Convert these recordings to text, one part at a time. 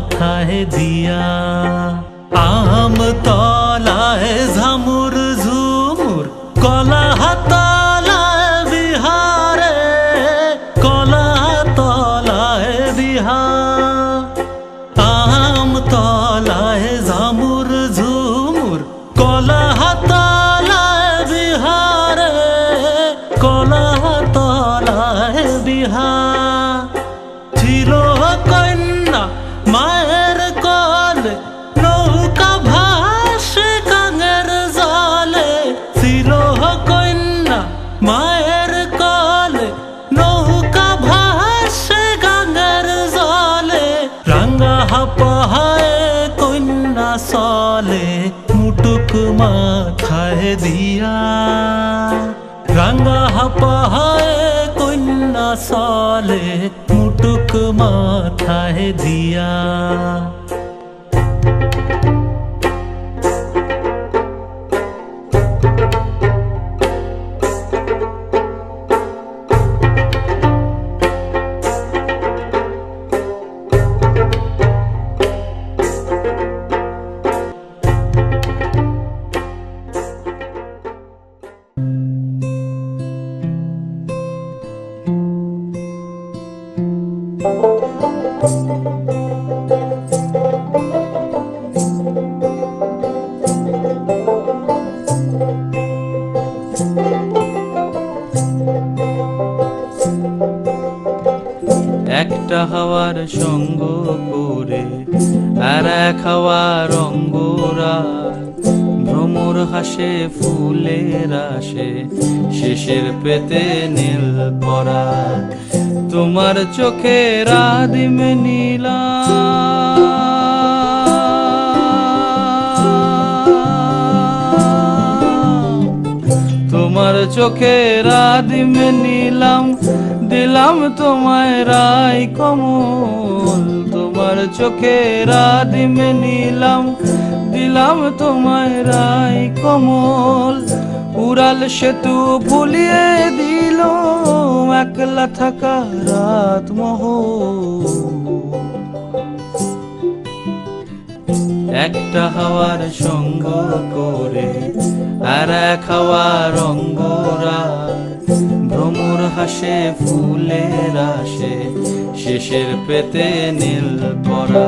মাথায় দিয়া আম তলায় মুটুক মাথায় দিয়া রাঙ্গা হাপাহায় কন্যা চলে মুটুক মাথায় দিয়া আসে শেষের পেতে নীল পরা তোমার চোখে রাদিম নীলা তোমার চোখে রাদিম নিলাম, দিলাম তোমায় রাই কমল। তোমার চোখে রাদিম নিলাম, দিলাম তোমায় রাই কমল। উড়াল সেতু ভুলিয়ে দিল একলা থাকা রাত মোহ একটা হাওয়ার সঙ্গ করে আর এক হাওয়ার অঙ্গরা ভ্রমর হাসে, ফুলের আসে, শেষের পেতে নীল পরা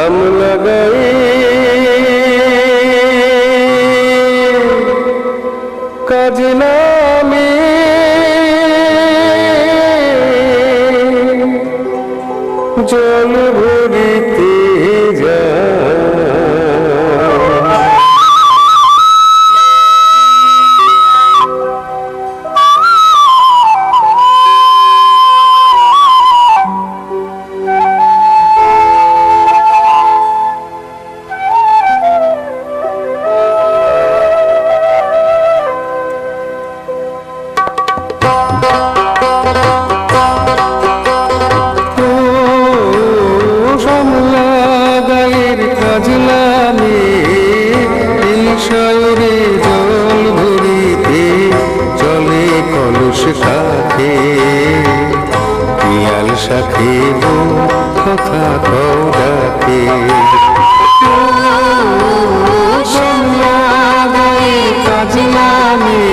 শাম লাগাই কাজ নামে জল সাথে কথা কৌরাতে কাজে নামে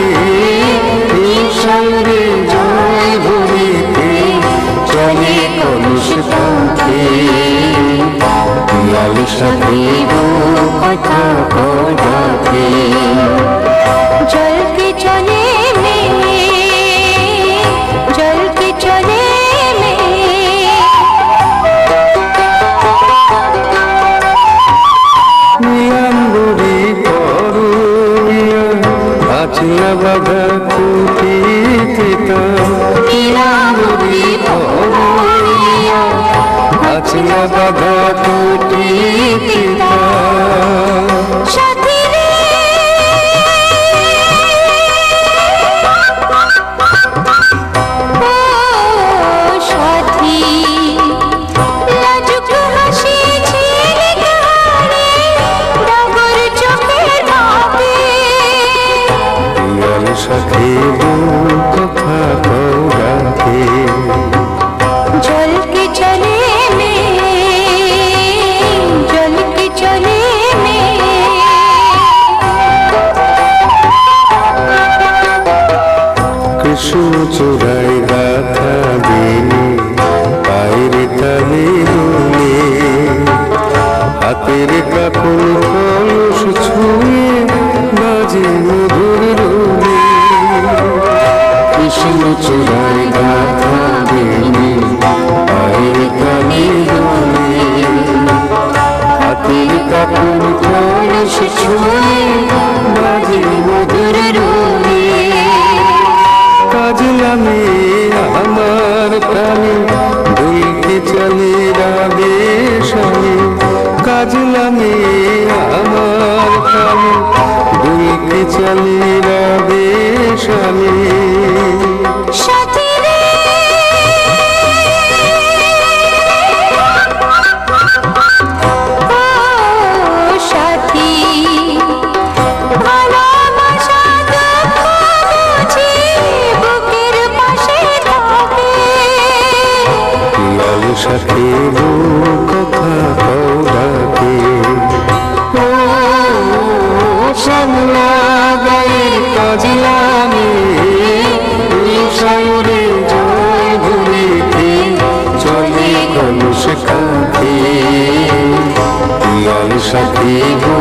সঙ্গে জয় ভূমিতে চলে কলুষ পথে লালু সাথে কথা কৌরাতে ভবকুটিত আচল বাব রাতের কাকুল কলস ছুঁয়ে বাজে মধুর রুমে কৃষ্ণ চূড়ায় Amen. Digo